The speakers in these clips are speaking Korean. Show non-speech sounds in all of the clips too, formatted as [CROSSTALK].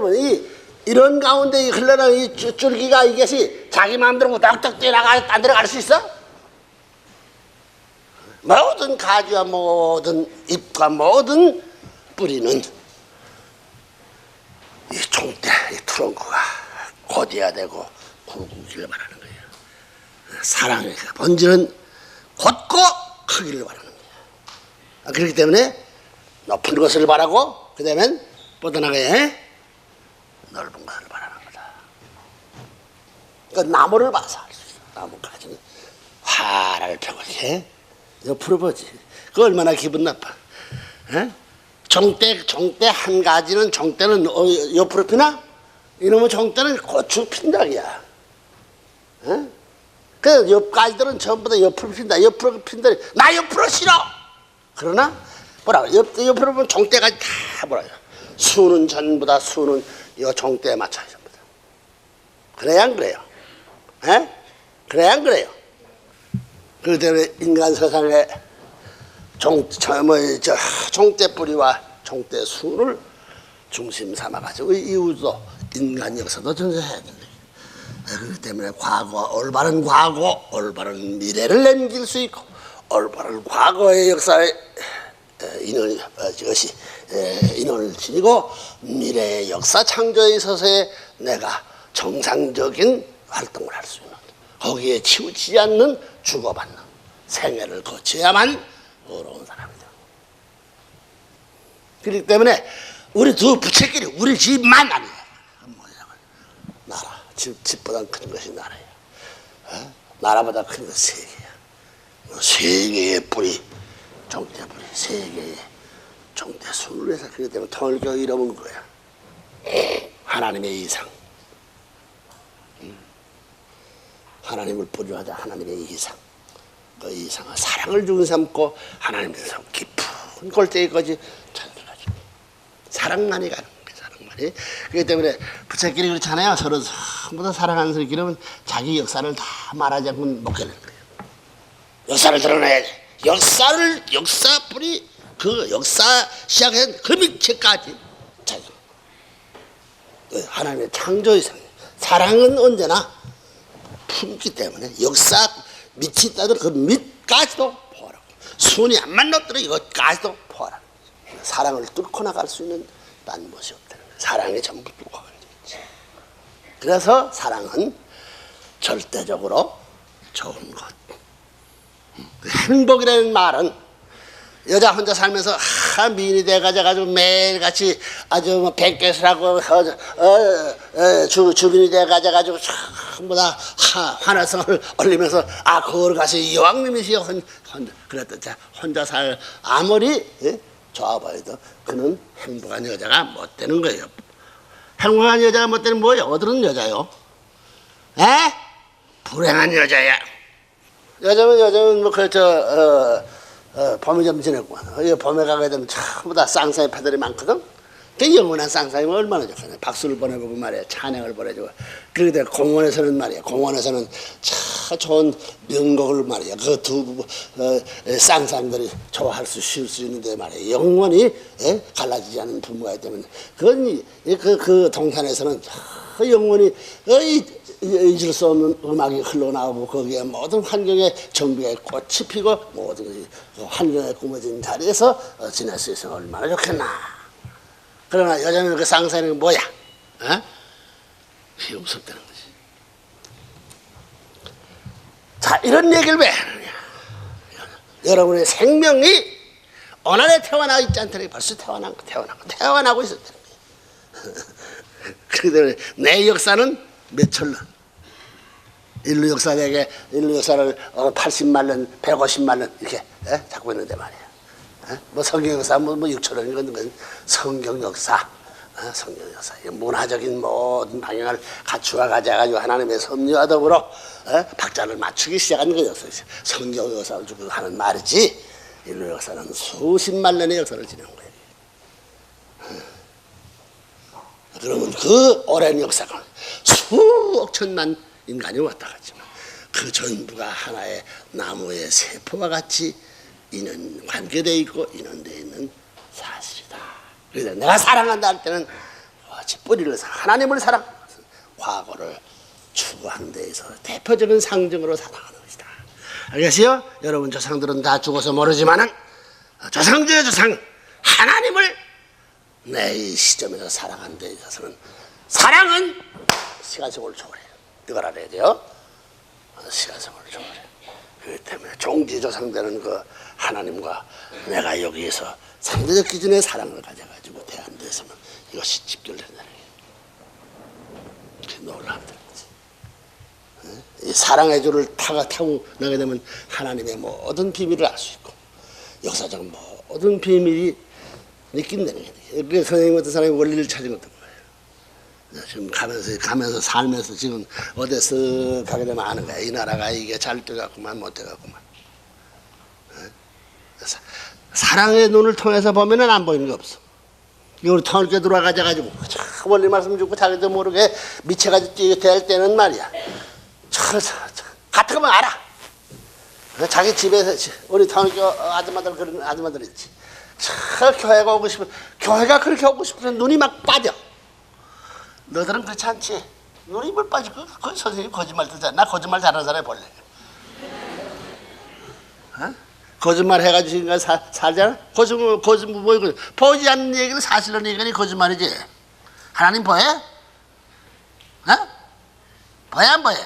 그러면 이 이런 가운데 이 흘러나오는 이 줄- 줄기가 이것이 자기 마음대로 뭐딱 뛰어나가 딴 데로 갈수 있어? 모든 가지와 모든 잎과 모든 뿌리는 이 종대, 이 트렁크가 곧이야 되고 굵기를 말하는 거예요. 사랑의 그 본질은 곧고 크기를 말하는 거예요. 아, 그렇기 때문에 높은 것을 바라고 그 다음엔 뻗어나가야 넓은 것을 바라는 거다. 그러니까 나무를 봐서 알 수 있어. 나무 가지는 화를 펴고 이렇게 옆으로 보지. 그 얼마나 기분 나빠. 에? 종대 종대 한 가지는 종대는 어, 옆으로 피나? 이놈의 종대는 고추 핀다기야. 에? 그 옆가지들은 전부 다 옆으로 핀다. 옆으로 핀다. 나 옆으로 싫어. 그러나 뭐라 옆 옆으로 보면 종대까지 다 뭐라요. 수는 전부 다 수는 이 종대에 맞춰야 전부 다. 그래야 안 그래요? 에? 그래야 안 그래요? 때문에 인간 세상에 종, 저, 뭐, 저, 종대 뿌리와 종대 수를 중심 삼아가지고 이웃도 인간 역사도 전제해야 된다. 그렇기 때문에 과거, 올바른 과거, 올바른 미래를 남길 수 있고, 올바른 과거의 역사에 에, 어, 이것이 에, 인원을 지니고, 미래의 역사 창조에 있어서의 내가 정상적인 활동을 할 수 있는, 거기에 치우치지 않는 주고받는 생애를 거쳐야만 어려운 사람이다. 그렇기 때문에 우리 두 부채끼리 우리 집만 아니야. 나라. 집, 집보다 큰 것이 나라야. 어? 나라보다 큰 것이 세계야. 세계의 뿌리, 종대 뿌리, 세계의 종대 술을 해서 그렇기 때문에 통일교 이름은 거야. 하나님의 이상. 음. 하나님을 뿌리하자 하나님의 이상. 그 이상은 사랑을 중심 삼고 하나님께서 깊은 골대까지 찾아가지고 사랑만이 가는 거예요 사랑만이 그렇기 때문에 부처끼리 그렇잖아요 서로 전부 다 사랑하는 사람끼리는 자기 역사를 다 말하지 않고 못 깨는 거예요 역사를 드러내야 돼 역사를 역사 뿌리 그 역사 시작한 그 밑에까지 찾아 그 하나님의 창조 이상 사랑은 언제나 품기 때문에 역사 밑이 따들 그 밑까지도 포함하고 순이 안 만났더라 이것까지도 포함하고 사랑을 뚫고 나갈 수 있는 딴 것이 없다는 거예요. 사랑이 전부 뚫고 가야 되지. 그래서 사랑은 절대적으로 좋은 것. 행복이라는 말은 여자 혼자 살면서 하 미인이 돼가지고 매일같이 아주 뭐 백개수라고 어, 어, 어, 주, 주민이 돼가지고 전부 다 하, 환화성을 올리면서 아 거울 가서 여왕님이시여 혼, 혼, 그랬다 자 혼자 살 아무리 예? 좋아봐도 그는 행복한 여자가 못 되는 거예요 행복한 여자가 못 되는 뭐예요 어디는 여자요 에? 불행한 여자야 여자면 여자면 뭐 그저 어, 어, 봄에 좀 지냈구만. 어, 봄에 가게 되면 전부 다 쌍쌍이 패들이 많거든. 그 영원한 쌍쌍이면 얼마나 좋겠네. 박수를 보내고 말이야. 찬양을 보내주고. 돼 공원에서는 말이야. 공원에서는 참 좋은 명곡을 말이야. 그두 어, 쌍쌍들이 좋아할 수, 쉴 수 있는데 말이야. 영원히 예? 갈라지지 않는 부모가 있다면 그건 이- 그, 그 동산에서는 참 영원히 어, 이, 잊을 수 없는 음악이 흘러나오고 거기에 모든 환경에 정비의 꽃이 피고 모든 환경에 꾸며진 자리에서 어, 지낼 수 있으면 얼마나 좋겠나. 그러나 여자는 그 쌍사는 뭐야? 어? 그게 없었다는 거지. 자, 이런 얘기를 왜 하느냐. 여러분의 생명이 어느 날 태어나 있지 않다니 벌써 태어난 거, 태어난 거, 태어나고 거예요. [LAUGHS] 그렇기 내 역사는 몇천 년. 인류 역사에게 인류 역사를 어, 80만 년, 150만 년 이렇게 예? 잡고 있는데 말이야. 예? 뭐 성경 역사 뭐, 뭐 6천 년 이건 건 성경 역사, 어, 성경 역사 이 문화적인 모든 방향을 갖추어 가져가지고 하나님의 섭리와 더불어 어? 박자를 맞추기 시작한 그 역사. 성경 역사를 주고 하는 말이지 인류 역사는 수십만 년의 역사를 지닌 거예요. 그러면 그 오랜 역사가 수억 천만 인간이 왔다 갔지만 그 전부가 하나의 나무의 세포와 같이 이는 관계되어 있고 인연되어 있는 사실이다. 그래서 내가 사랑한다 할 때는 같이 뿌리를 사- 하나님을 사랑하는 것은 과거를 추구하는 데 있어서 대표적인 상징으로 살아가는 것이다. 알겠어요? 여러분 조상들은 다 죽어서 모르지만은 조상 중의 조상 하나님을 내이 시점에서 살아가는 데 있어서는 사랑은 시간성을 초월해요. 이걸 알아야 돼요. 어, 시간성을 초월해. 그렇기 때문에 종지조상되는 그 하나님과 내가 여기에서 상대적 기준의 사랑을 가져가지고 대한 데서는 이것이 직결된다는 게 놀랍다. 이 사랑의 줄을 타가 타고 나게 되면 하나님의 모든 비밀을 알 수 있고 역사적 모든 비밀이 느낀다는 거예요. 그 선생님 같은 사람이 원리를 찾은 것도 거예요. 지금 가면서 가면서 살면서 지금 어디 쓱 가게 되면 아는 거야. 이 나라가 이게 잘 돼갖구만 못 돼갖구만. 어? 사랑의 눈을 통해서 보면은 안 보이는 게 없어. 이걸 터널게 들어가져 가지고 원리 말씀 듣고 자기도 모르게 미쳐가지고 뛰어댈 때는 말이야. 저, 같은 거면 알아. 그 자기 집에서 지- 우리 터널교 아줌마들 그런 아줌마들 있지. 저 교회가 오고 싶어. 교회가 그렇게 오고 싶으면 눈이 막 빠져. 너들은 그렇지 않지. 눈이 물 빠지고 그 선생님 거짓말 듣잖아. 나 거짓말 잘하는 사람이 볼래. 어? 거짓말 해가지고 지금 살, 살잖아? 거짓말, 거짓말, 뭐, 이거. 보지 않는 얘기는 사실로 얘기하니 거짓말이지. 하나님 보여? 어? 보여, 안 보여?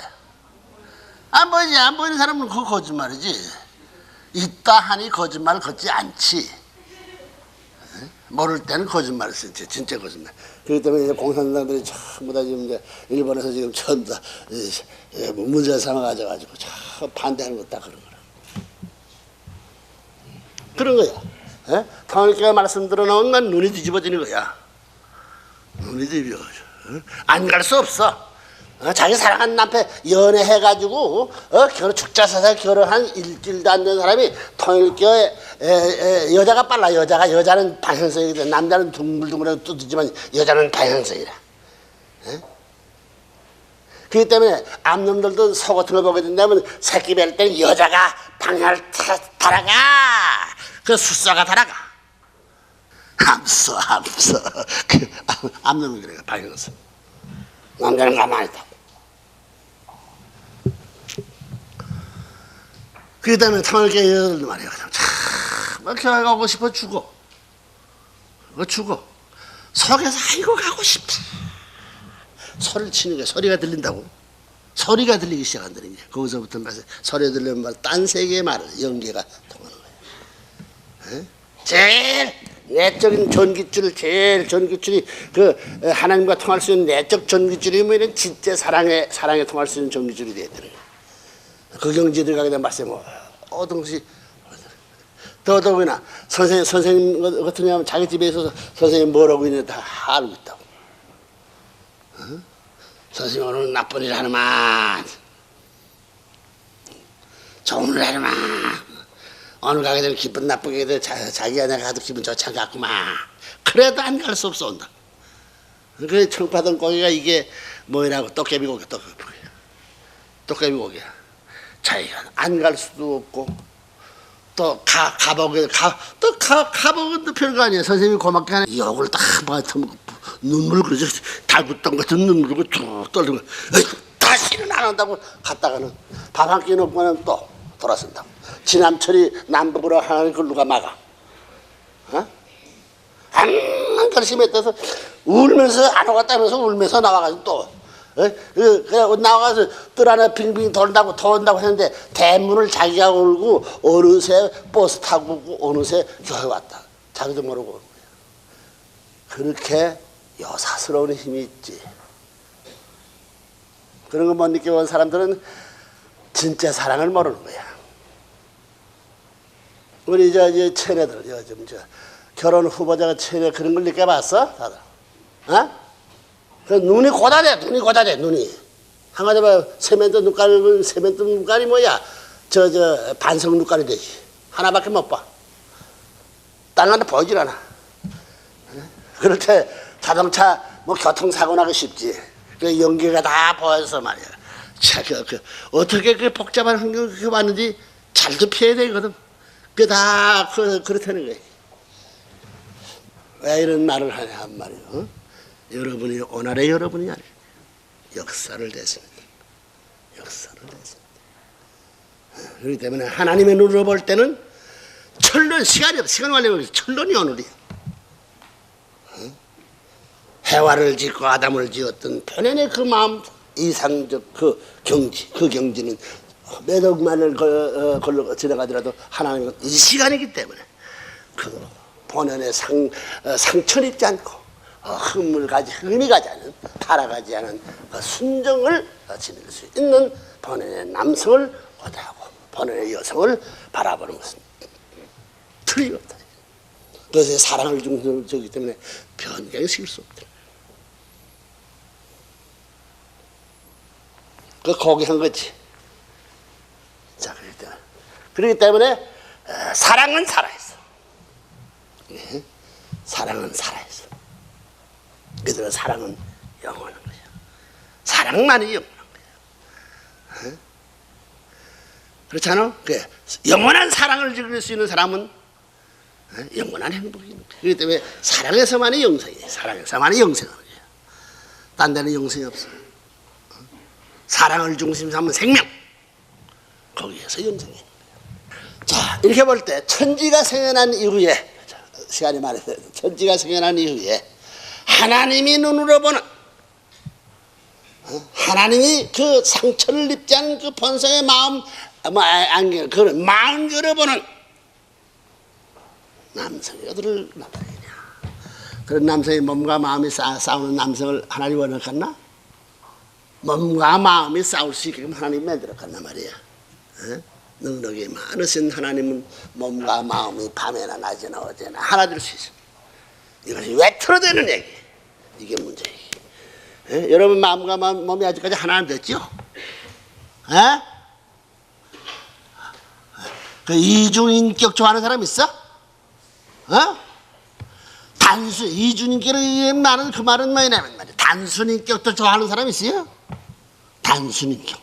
안 보이지. 안 보이는 사람은 그거 거짓말이지. 있다 하니 거짓말 걷지 않지. 어? 모를 때는 거짓말을 쓰지. 진짜 거짓말. 그렇기 때문에 이제 공산당들이 전부 다 지금 이제 일본에서 지금 전부 다 이- 이 문제를 삼아가지고 저 반대하는 거딱 그런 거라. 그런 거야. 예? 통일교가 말씀 들어놓은 건 눈이 뒤집어지는 거야. 눈이 뒤집어져. 안 갈 수 없어. 어, 자기 사랑하는 남편 연애해가지고 어, 결혼 죽자사사 결혼한 일주일도 안 된 사람이 통일교에 에, 에, 여자가 빨라. 여자가 여자는 방향성이거든 남자는 둥글둥글하고 뚜드지만 여자는 방향성이라. 예? 그렇기 때문에 암놈들도 서 같은 걸 보게 된다면 새끼 뵐 때는 여자가 방향을 타, 달아가. 그 숫자가 달아가. 암써 암써 그 암- 암놈이 그래 방향성. 남자는 가만히 있다 그 다음에 여자들도 말이야 참 교회 가고 싶어 죽어 어 죽어 속에서 아이고 가고 싶다 소리를 치는 거야. 소리가 들린다고. 소리가 들리기 시작한다는 게 거기서부터 말해 소리 들리면 말, 딴 세계의 말, 연계가 통하는 거야. 에? 제일 내적인 전기줄, 제일 전기줄이 그 에, 하나님과 통할 수 있는 내적 전기줄이 뭐냐면 진짜 사랑에 사랑에 통할 수 있는 전기줄이 돼야 되는 거야. 그 경지에 들어가게 되면 말씀 뭐 어동시. 더더구나? 선생님 선생님 같은 경우는 자기 집에 있어서 선생님 뭐라고 있는지 다 알고 있다고. 선생님 오늘 나쁜 일 하는만. 좋은 일 하는만. 오늘 가게 되면 기분 나쁘게 돼. 자, 자기가 내가 가도 기분 좋지 않겠구만. 그래도 안 갈 수 없어 온다. 그래 청파동 고기가 이게 뭐라고? 도깨비 고기 도깨비 고기. 도깨비 고기야 자기가 안 갈 수도 없고 또 가, 가보게, 가, 또 가, 가보면 또 별거 아니야. 선생님이 고맙게 하네. 욕을 딱 받으면 눈물 그러지. 달구덩 같은 눈물 그쭉 떨리고, 다시는 안 한다고 갔다가는 밥 한 끼 먹고는 또 돌아선다고. 지남철이 남북으로 하는 걸 누가 막아? 어? 한만 결심에 떠서 울면서 안 오갔다면서 울면서 나와가지고 또 어? 그, 그 나와가서 뜰 안에 빙빙 돌다고 도온다고 했는데 대문을 자기가 울고 어느새 버스 타고 어느새 교회 왔다. 자기도 모르고 오는 거야. 그렇게 여사스러운 힘이 있지. 그런 거 못 느껴본 사람들은 진짜 사랑을 모르는 거야. 우리 저, 저 체내들 요즘 저 결혼 후보자가 체내 그런 걸 느껴봤어? 다들? 어? 그 눈이 고다대 눈이 고다대 눈이. 한 가지 봐 세면도 눈깔은 세면도 눈깔이 뭐야? 저 저 반성 눈깔이 되지. 하나밖에 못 봐. 다른 하나 보이질 않아. 어? 그렇게 자동차 뭐 교통사고 나기 쉽지. 그 연기가 다 보여서 말이야. 자, 그, 그, 어떻게 그 복잡한 환경을 그렇게 왔는지 잘도 피해야 되거든. 그 다 그, 그렇다는 거야. 왜 이런 말을 하냐 한 말이야 어? 여러분이 오늘의 여러분이 아니에요. 역사를 대습니다. 역사를 대습니다. 그렇기 때문에 하나님의 눈으로 볼 때는 철론 시간이 없어. 시간 관리면 철론이 오늘이야. 어? 해와를 짓고 아담을 지었던 편안의 그 마음 이상적 그 경지 그 경지는 몇 억만을 걸- 어, 걸러 지나가더라도 하나님은 이 시간이기 때문에 그 본연의 상 어, 상처 입지 않고 어, 흠을 가지 흠이 가지 않은 타락하지 않은 그 순정을 어, 지닐 수 있는 본연의 남성을 고대하고 본연의 여성을 바라보는 것은 틀림없다. 그것에 사랑을 중심적이기 때문에 변경시킬 수 없다. 그 고귀한 거지. 자, 그렇기 그렇기 때문에 어, 사랑은 살아있어. 예? 사랑은 살아있어. 그들은 사랑은 영원한 거야. 사랑만이 영원한 거야. 어? 그렇잖아. 그 영원한 사랑을 즐길 수 있는 사람은 어? 영원한 거야. 그렇기 때문에 사랑에서만이 영생이야. 사랑에서만이 영생하는 거야. 딴 데는 영생이 없어. 어? 사랑을 중심 삼은 생명. 거기에서 영생이. 자, 이렇게 볼 때 천지가 생겨난 이후에 자, 시간이 많이 돼요. 천지가 생겨난 이후에 하나님이 눈으로 보는 어? 하나님이 그 상처를 입지 않은 그 본성의 마음 뭐 아, 안경 그런 마음 열어보는 남성이 어디를 나타내냐 그런 남성이 몸과 마음이 싸, 싸우는 남성을 하나님 원하겠나? 몸과 마음이 싸울 수 있게끔 하나님 만들었겠나 말이야 어? 능력이 많으신 하나님은 몸과 마음이 밤에나 낮에나 어제나 하나 될 수 있어 이것이 왜 틀어대는 얘기 이게 문제예요 예? 여러분 마음과 마음, 몸이 아직까지 하나 안 됐죠? 예? 그 이중인격 좋아하는 사람 있어? 어? 단순 이중인격을 말은 그 말은 뭐냐면 말이야 단순인격도 좋아하는 사람 있어요? 단순인격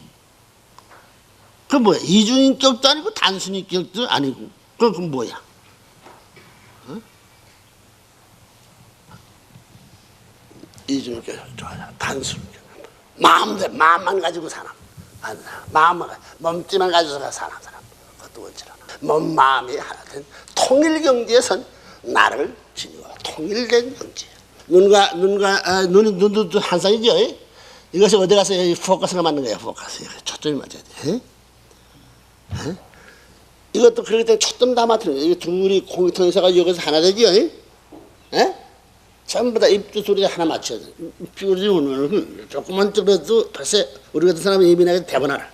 그 뭐야 이중인격도 아니고 단순인격도 아니고 그, 그 뭐야? 이중인격 좋아요 단순인격 마음대 마음만 가지고 사람. 마음만 가- 몸뚱만 가지고 사는 사람 그것도 않아 몸 마음이 하나 된 통일 경지에선 나를 지니고 통일된 경지 눈과 눈과 아, 눈이 눈도 한 쌍이죠 예? 이것이 어디 가서 이 포커스가 맞는 거야 포커스 초점이 맞아야 돼 예? 예? 이것도 그렇기 때문에 초점 거야 이 둘이 공통해서가 여기서 하나 예? 예? 전부 다 입도 소리 하나 맞춰야 돼. 삐우지 오는 조금만 찌그러도 벌써 우리 같은 사람이 입이 나게 대번하라.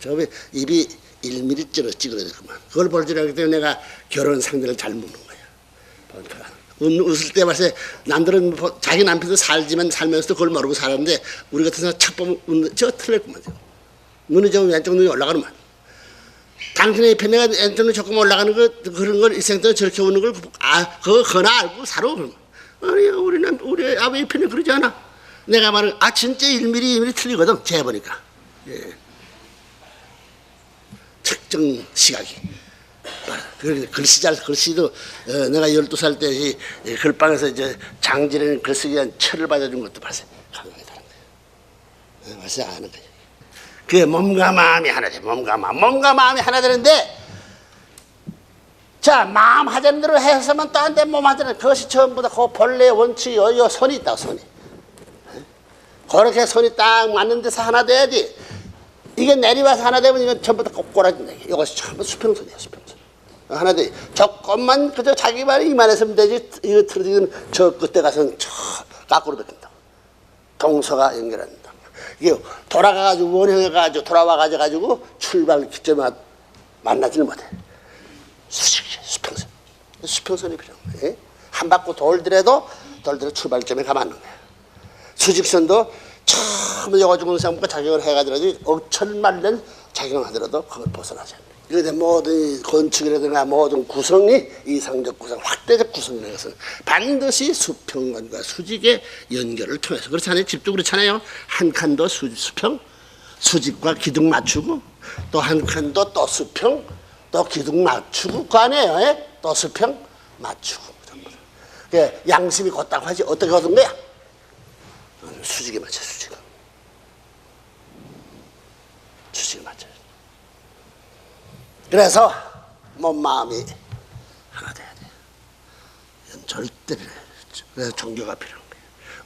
저기 입이 1mm 찌그러 찌그러졌구만. 그걸 볼줄 알기 때문에 내가 결혼 상대를 잘 묻는 거야. 웃- 웃을 때 벌써 남들은 뭐 자기 남편도 살지만 살면서도 그걸 모르고 살았는데 우리 같은 사람 척 보면 웃는 저 틀렸구만. 저. 눈이 좀 왼쪽 눈이 올라가는 말. 당신의 내가 왼쪽 눈이 조금 올라가는 거 그런 걸 일생 동안 저렇게 오는 걸 아, 그거 거나 알고 살아 그러면. 아니 우리 남 우리 아버지 편에 그러지 않아. 내가 말은 아 진짜 1mm 2mm 틀리거든 재보니까. 예. 특정 시각이. 그 글씨 잘 글씨도 어, 내가 12살 때 이, 이 글방에서 이제 장지라는 글쓰기 한 철을 받아준 것도 벌써 감명이 다른. 어, 벌써 아는 거야. 그게 몸과 마음이 하나 돼. 몸과 마음. 몸과 마음이 하나 되는데 자, 마음 하자는 대로 해서만 돼, 몸 하자는 그것이 전부 다그 본래 원칙, 요, 요 손이 있다, 손이. 그렇게 손이 딱 맞는 데서 하나 돼야지. 이게 내리와서 하나 되면 이건 전부 다 꼬라진다. 이것이 전부 수평선이야, 수평선. 하나 돼. 조금만 그저 자기 말이 이만했으면 되지. 이거 틀어지면 저 끝에 가서는 저 까꾸로 베낀다. 동서가 연결한다. 이게 돌아가가지고 원형해가지고 돌아와가지고 출발 기점에 만나지는 못해. 수평선 수평선이 필요한 거예요. 한 바퀴 돌더라도 돌더라도 출발점에 가맞는 거야. 수직선도 처음 여가지고 생각보다 작용을 해가더라도 억천만 년 작용하더라도 그걸 벗어나지 않는 거예요. 그런데 모든 건축이라든가 모든 구성이 이상적 구성, 확대적 구성이라는 것은 반드시 수평관과 수직의 연결을 통해서 그렇잖아요. 집도 그렇잖아요. 한 칸도 수, 수평, 수직과 기둥 맞추고 또 한 칸도 또 수평, 또 기둥 맞추고 그 아니에요. 예? 또 수평 맞추고 전부 다. 그 양심이 곧다고 하지 어떻게 얻은 거야? 수직에 맞춰 수직. 수직에 맞춰. 그래서 몸 마음이 하나 돼야 돼. 이건 절대 필요해. 그래서 종교가 필요한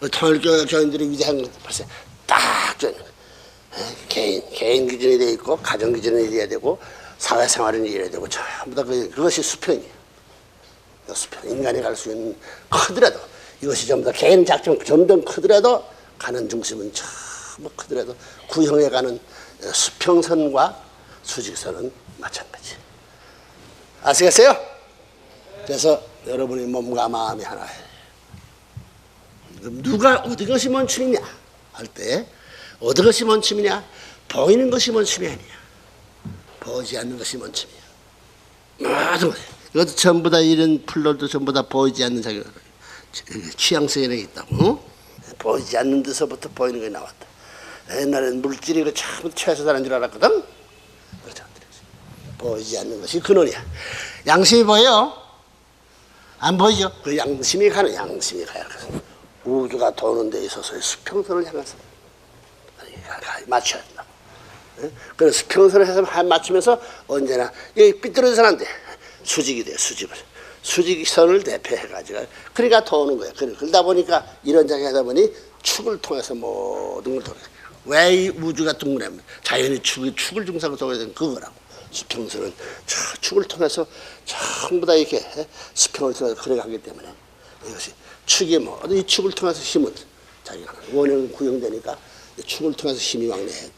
거예요. 통일교 교인들이 위대한 건 벌써 딱. 에, 개인, 개인 기준이 돼 있고, 가정 기준이 돼야 되고, 사회생활은 이래야 되고, 전부 다 그, 그것이 수평이에요. 그 수평. 인간이 갈 수 있는 크더라도, 이것이 전부 다 개인 작정 점점 크더라도, 가는 중심은 전부 크더라도, 구형에 가는 수평선과 수직선은 마찬가지. 아시겠어요? 그래서 여러분의 몸과 마음이 하나예요. 누가 어디 것이 먼춤이냐 할 때 어디 것이 먼춤이냐 보이는 것이 먼춤이 아니야 보이지 않는 것이 먼춤이야 모든 것 이것도 전부 다 이런 플로도 전부 다 보이지 않는 자기 취향성에 있다고 어? 보이지 않는 데서부터 보이는 게 나왔다 옛날에는 물질이 그참 최소다는 줄 알았거든 보이지 않는 것이 근원이야 양심이 보여 안 보이죠? 그 양심이 가는 양심이 가야 그 우주가 도는 데 있어서의 수평선을 향해서 맞춰야. 예? 그래서 수평선을 해서 한 맞추면서 언제나 이 삐뚤어져서는 안 돼. 수직이 돼 수직을. 수직선을 대표해가지고 그러니까 도는 거야. 그래. 그러다 보니까 이런 장에 하다 보니 축을 통해서 모든 걸 거야. 왜이 우주가 둥그냐면 자연이 축이 축을 중상을 된 그거라고. 수평선은 저 축을 통해서 전부 다 이렇게 수평을 통해서 걸어가기 때문에 이것이 축이 뭐, 이 축을 통해서 힘은 자기가 원형 구형되니까 이 축을 통해서 힘이 왕래해.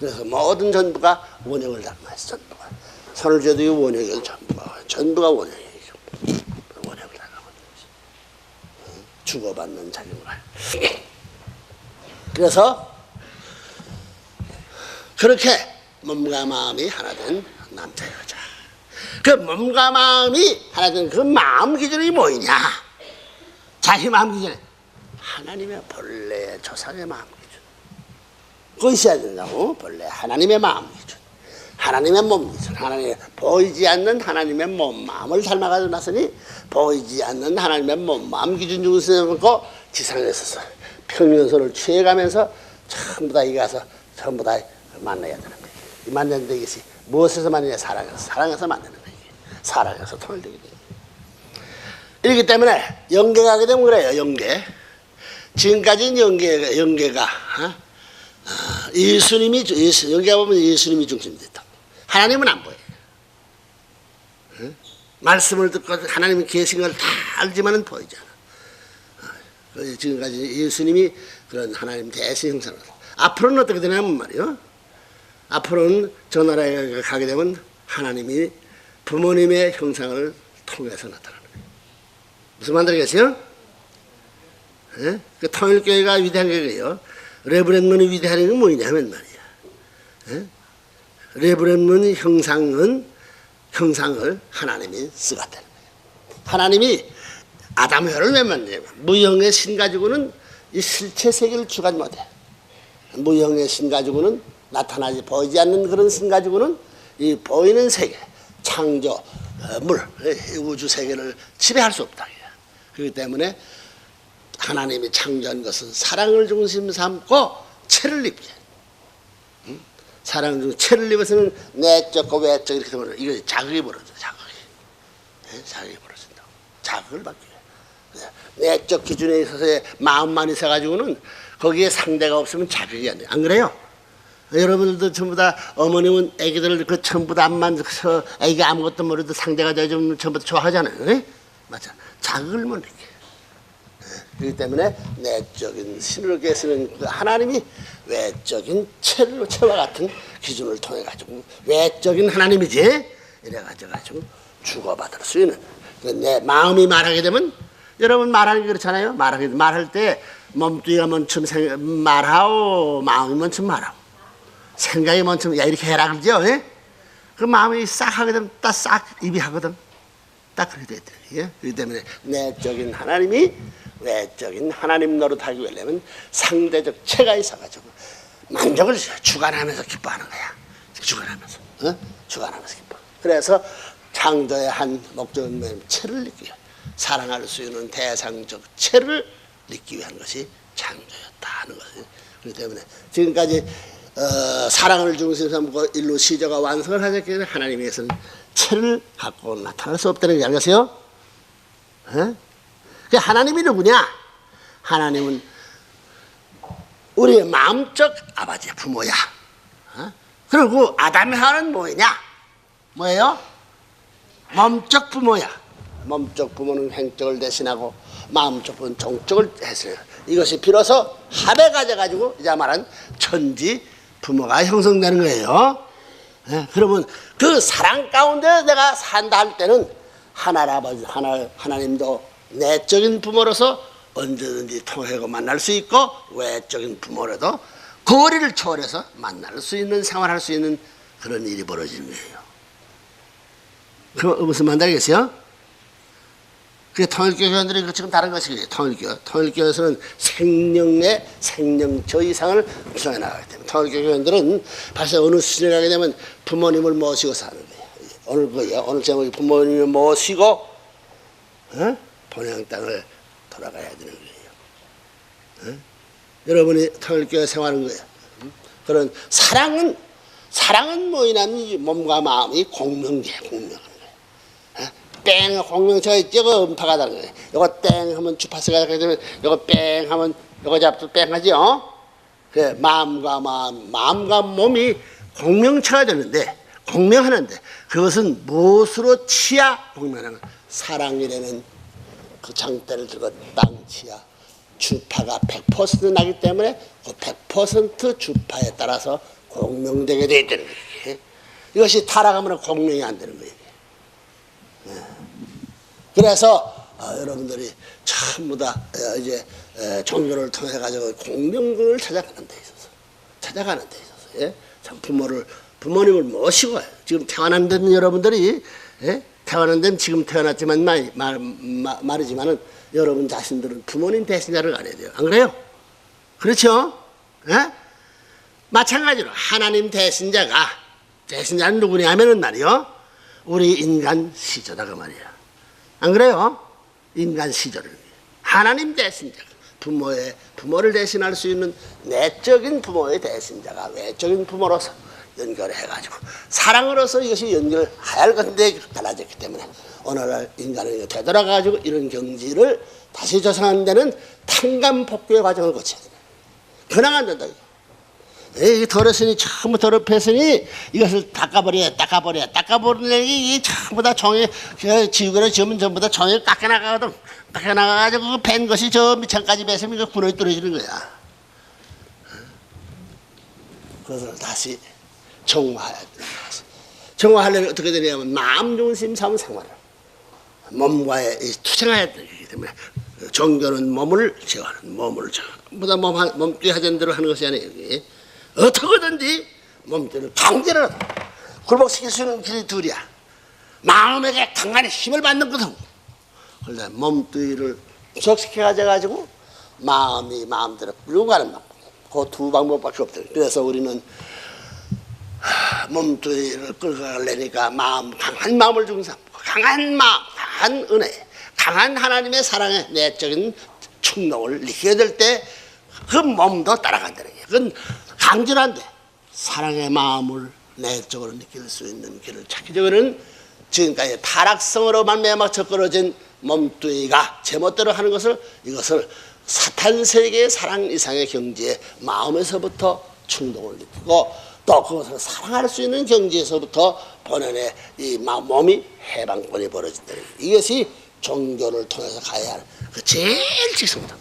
그래서 모든 전부가 원형을 닮아있어, 전부가. 선을 줘도 이 원형이 전부가, 전부가 원형이죠. 원형을 것이. 주고받는 작용을. 그래서 그렇게 몸과 마음이 하나 된 남자 여자. 그 몸과 마음이 하나 된 그 마음 기준이 뭐이냐? 자기 마음 기준. 하나님의 본래 조상의 마음 있어야 된다고. 본래 하나님의 마음 기준. 하나님의 몸 기준. 하나님 보이지 않는 하나님의 몸 마음을 닮아가지고 나서니 보이지 않는 하나님의 몸 마음 기준 중에서 놓고 지상에서 평면선을 취해가면서 전부 다 이게 가서 전부 다 만나야 되는 거예요. 이 만나는 데 이것이 무엇에서 만나냐? 사랑에서. 사랑에서 만나는 거예요. 사랑에서 통일되게 돼요. 이렇기 때문에 연계가 하게 되면 그래요. 연계. 지금까지는 연계, 연계가 어? 어, 예수님이 예수, 연계가 보면 예수님이 중심이 됐다. 하나님은 안 보여요. 어? 말씀을 듣고 하나님이 계신 걸 다 알지만은 보이잖아. 어, 그 지금까지 예수님이 그런 하나님 대신 형상을 앞으로는 어떻게 되냐면 말이요. 앞으로는 저 나라에 가게 되면 하나님이 부모님의 형상을 통해서 나타나는 거예요. 무슨 말인지 알겠어요? 예? 그 통일교회가 위대한 게요. 레브렌문이 위대한 게 뭐냐면 말이야. 예? 레브렌문 형상은 형상을 하나님이 쓰갔다는 거예요. 하나님이 아담회를 왜 만드냐면 무형의 신 가지고는 이 실체 세계를 주관 못해. 무형의 신 가지고는 나타나지 보이지 않는 그런 신 가지고는 이 보이는 세계, 창조, 어, 물, 이 우주 세계를 지배할 수 없다. 그렇기 때문에 하나님이 창조한 것은 사랑을 중심 삼고 체를 입게. 응? 사랑을 중 체를 입어서는 내적과 외적 이렇게 되면 이거 자극이 벌어져. 자극이. 예? 자극이 벌어진다. 자극을 받게. 해. 내적 기준에 있어서의 마음만 있어가지고는 거기에 상대가 없으면 자극이 안 돼. 안 그래요? 여러분들도 전부 다 어머님은 애기들 그 전부 다서 애기 아무것도 모르도 상대가 되좀 전부 다 좋아하잖아요. 네? 맞아. 자극을 못 느껴. 그렇기 때문에 내적인 신을 계시는 그 하나님이 외적인 체를 체와 같은 기준을 통해 가지고 외적인 하나님이지 이래 가지고 주고받을 수 있는 내 마음이 말하게 되면 여러분 말하는 게 그렇잖아요. 말하게 말할 때 몸뚱이가 먼저 생 말하오 마음이 먼저 말하오 생각이 먼저 야 이렇게 해라 그러죠. 예? 그 마음이 싹 하게 되면 딱 싹 입이 하거든. 딱 그렇게 돼야 돼. 예? 그렇기 때문에 내적인 하나님이 외적인 하나님 노릇하기 위하려면 상대적 체가 있어가지고 만족을 주관하면서 기뻐하는 거야. 주관하면서, 어? 주관하면서 기뻐. 그래서 창조의 한 목적은 체를 느끼기 위해 사랑할 수 있는 대상적 체를 느끼기 위한 것이 창조였다 하는 것이 그렇기 때문에 지금까지 어, 사랑을 중심으로 삼고 일로 시조가 완성을 하셨기 때문에 하나님께서는 체를 갖고 나타날 수 없다는 게 알겠어요? 어? 그 하나님이 누구냐? 하나님은 우리의 마음적 아버지 부모야. 어? 그리고 아담의 하는 뭐냐? 뭐예요? 몸적 부모야. 몸적 부모는 행적을 대신하고 마음적 부모는 종적을 했어요. 이것이 비로소 합에 가져가지고 이제 말한 천지 부모가 형성되는 거예요. 예, 그러면 그 사랑 가운데 내가 산다 할 때는 하나님 아버지 하나 하나님도 내적인 부모로서 언제든지 통하고 만날 수 있고 외적인 부모로도 거리를 초월해서 만날 수 있는 생활할 수 있는 그런 일이 벌어지는 거예요. 그 무슨 말인지 알겠어요? 그게 통일교 회원들이 그 지금 다른 것이에요. 통일교. 통일교에서는 생명의 생명저 이상을 구성해 나가기 때문에 통일교 회원들은 벌써 어느 수준에 가게 되면 부모님을 모시고 사는 거예요. 오늘 그예요. 오늘 제목이 부모님을 모시고 어? 본향 땅을 돌아가야 되는 거예요. 어? 여러분이 생활하는 거예요. 음? 그런 사랑은 사랑은 뭐이냐면 몸과 마음이 공명제 공명. 땡 공명처 있죠 그 음파가 다른 거예요 요거 땡 하면 주파수가 되게 되면 요거 뺑 하면 요거 잡도 뺑 하죠 그 마음과 마음 마음과 몸이 공명체가 되는데 공명하는데 그것은 무엇으로 치야 공명하는 사랑이라는 그 장대를 들고 땅치야. 주파가 100% 나기 때문에 그 100% 주파에 따라서 공명되게 되어 있다는 거예요 이것이 타락하면 공명이 안 되는 거예요 그래서 어, 여러분들이 전부 다 어, 이제 에, 종교를 통해 가지고 공명을 찾아가는 데 있어서 찾아가는 데 있어서 예? 참 부모를 부모님을 모시고 지금 태어난 데는 여러분들이 예? 태어난 데는 지금 태어났지만 말, 말, 말, 말이지만은 여러분 자신들은 부모님 대신자를 알아야 돼요. 안 그래요? 그렇죠? 예? 마찬가지로 하나님 대신자가 대신자는 누구냐 하면은 말이요. 우리 인간 시조다 그 말이야. 안 그래요? 인간 시절을 하나님 대신자가 부모의 부모를 대신할 수 있는 내적인 부모의 대신자가 외적인 부모로서 연결해 가지고 사랑으로서 이것이 연결해야 할 건데 달라졌기 때문에 오늘날 인간은 되돌아 가지고 이런 경지를 다시 조성하는 데는 탕감 복구의 과정을 거쳐야 돼. 그냥 안 된다. 이거. 이 더러으니 전부 더럽혔으니 이것을 닦아버려 닦아버려 닦아버리니 이 전부 다 종이 그 지우개로 지으면 전부 다 종이 깎여나가거든 깎여나가가지고 뺀 것이 저 밑창까지 뺏으면 그 구멍이 뚫어지는 거야 그것을 다시 정화해야 돼 정화하려면 어떻게 되냐면 마음 중심 삼 생활을 몸과의 이 투쟁해야 되기 때문에 종교는 몸을 제어하는 몸을 전부 다몸 몸뚱이 하던 대로 하는 것이 아니에요. 어떻게든지 몸뚱이를 강제로 굴복시킬 수 있는 길이 둘이야. 마음에게 강간의 힘을 받는 거든. 그런데 몸뚱이를 구속시켜 가지고 마음이 마음대로 끌고 가는 방법. 그 두 방법밖에 없다. 그래서 우리는 몸뚱이를 끌고 가려니까 마음 강한 마음을 주고 삼고 강한 마음, 강한 은혜, 강한 하나님의 사랑의 내적인 충동을 느끼게 될때 그 몸도 따라간다는 게. 그건 강진한데 사랑의 마음을 내적으로 느낄 수 있는 길을 찾기 전에는 지금까지 타락성으로 말미암아 접걸어진 몸뚱이가 제멋대로 하는 것을 이것을 사탄 세계의 사랑 이상의 경지에 마음에서부터 충동을 느끼고 또 그것을 사랑할 수 있는 경지에서부터 본연의 이 마- 몸이 해방권이 벌어진다는 거예요. 이것이 종교를 통해서 가야 하는 그 제일 직성다.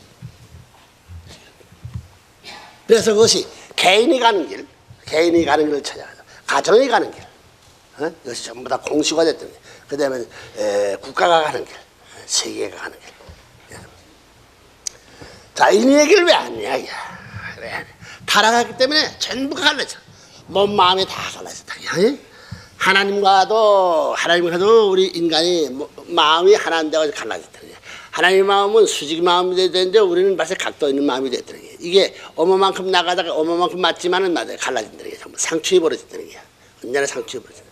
그래서 그것이 개인이 가는 길, 개인이 가는 길을 찾아가죠. 가정이 가는 길, 어? 이것이 전부 다 공시화됐던 길. 그 다음에 국가가 가는 길, 세계가 가는 길. 예. 자, 이 얘기를 왜 하느냐, 이게. 왜 하느냐. 타락하기 때문에 전부 갈라져. 몸, 마음이 다 갈라져. 다. 예? 하나님과도, 하나님과도 우리 인간이 뭐- 마음이 하나인데 갈라졌다는 거예요. 하나님 마음은 수직 마음이 되는데 우리는 벌써 각도 있는 마음이 거예요. 이게 어머만큼 나가다가 어머만큼 맞지만은 맞아요. 갈라진다는 게 전부 상처이 벌어진다는 게 언제나 상처이 벌어진다.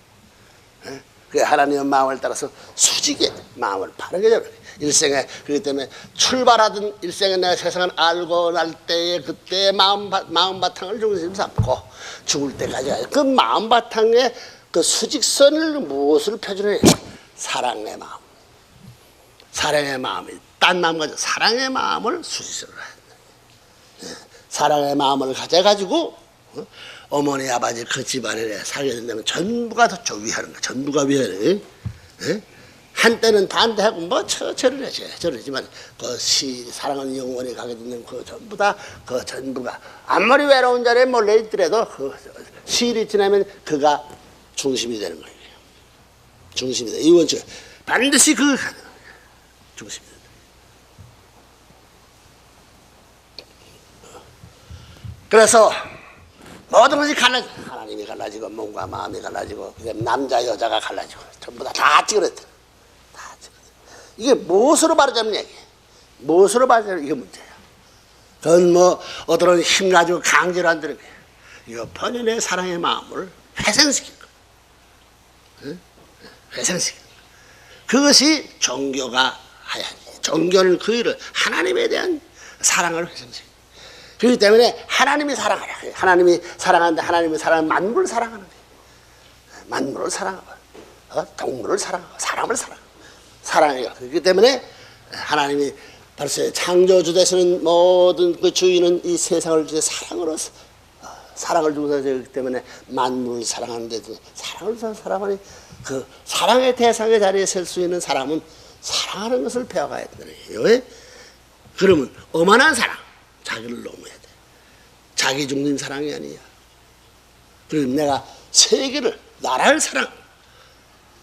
예? 그 하나님의 마음을 따라서 수 직의 마음을 바르게 거예요. 일생에 그렇기 때문에 출발하던 일생에 내가 세상을 알고 날 때에 그때의 마음, 바- 마음 바탕을 중심 삼고 죽을 때까지. 그 마음 바탕에 그 수직선을 무엇을 표준해요? 사랑의 마음. 사랑의 마음이 딴 마음 가지고 사랑의 마음을 수직선으로 해야 돼. 사랑의 마음을 가져가지고 어? 어머니 아버지 그 집안에 살게 된다면 전부가 더 위하는 거야. 전부가 위하는 예? 한때는 반대하고 뭐 저, 저를 해줘 저러지만 그 시, 사랑은 영원히 가게 되는 그 전부 다 그 전부가 아무리 외로운 자리에 몰려 있더라도 그 시일이 지나면 그가 중심이 되는 거예요. 중심이 돼. 이 원칙 반드시 그 중심이 된다. 그래서 모든 것이 갈라져. 하나님이 갈라지고 몸과 마음이 갈라지고 남자 여자가 갈라지고 전부 다 다 찌그러져. 이게 무엇으로 바로잡는 얘기? 무엇으로 바로잡는 이게 문제야. 그건 뭐 어떤 힘 가지고 강제로 안 되는 거야. 이거 본인의 사랑의 마음을 회생시킨. 응? 회생시킨 거야. 그것이 종교가 하야지. 종교는 그 일을 하나님에 대한 사랑을 회생시킨. 그렇기 때문에 하나님이 사랑하라. 하나님이 사랑하는데 하나님이 사랑하는 만물을 사랑하는 거예요. 만물을 사랑하고 어? 동물을 사랑하고 사람을 사랑하고 사랑해요. 그렇기 때문에 하나님이 벌써 창조주 되시는 모든 그 주인은 이 세상을 주제 사랑으로 어, 사랑을 주고서 되기 때문에 만물을 사랑하는데 사랑을 사- 사랑하니 그 사랑의 대상의 자리에 설 수 있는 사람은 사랑하는 것을 배워가야 되는 거예요. 왜? 그러면 어만한 사랑, 자기를 넘어야 돼. 자기 중심 사랑이 아니야. 그리고 내가 세계를, 나라를 사랑.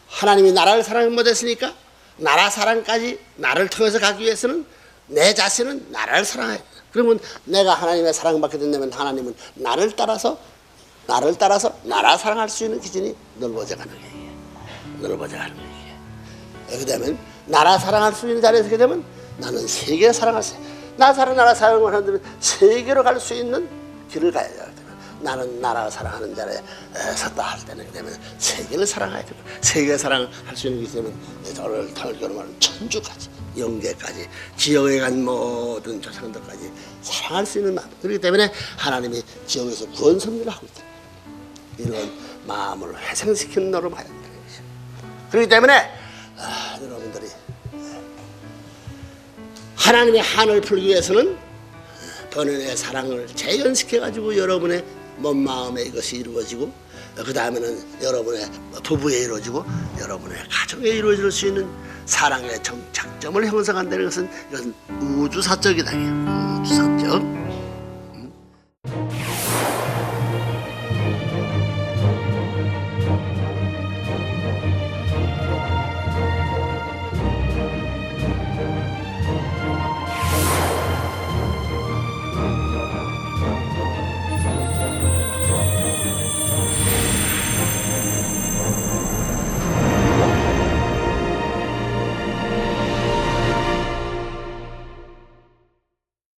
하나님이 나라를 사랑 못했으니까 나라 사랑까지 나를 통해서 가기 위해서는 내 자신은 나라를 사랑해야 돼. 그러면 내가 하나님의 사랑받게 된다면 하나님은 나를 따라서 나를 따라서 나라 사랑할 수 있는 기준이 넓어져 가는 거예요. 넓어져 가는 거예요. 그 되면 나라 사랑할 수 있는 자리에 서게 되면 나는 세계 사랑할 수 나 사랑 나라 사랑을 하는데 세계로 갈 수 있는 길을 가야 돼요. 나는 나라 사랑하는 자리에 에, 섰다 할 때는 그러면 세계를 사랑해야 되고 세계 사랑할 수 있는 게 있으면 저를 털교로 말하는 천주까지 영계까지 지역에 간 모든 조상들까지 사랑할 수 있는 마음 그렇기 때문에 하나님이 지역에서 구원 섭리를 하고 있다. 이런 마음을 회생시키는 해야 된다는 것이죠. 그렇기 때문에 아, 여러분들이 하나님의 한을 풀기 위해서는 본인의 사랑을 재현시켜 가지고 여러분의 몸 마음에 이것이 이루어지고 그 다음에는 여러분의 부부에 이루어지고 여러분의 가정에 이루어질 수 있는 사랑의 정착점을 형성한다는 것은 이것은 우주사적이다. 우주사적.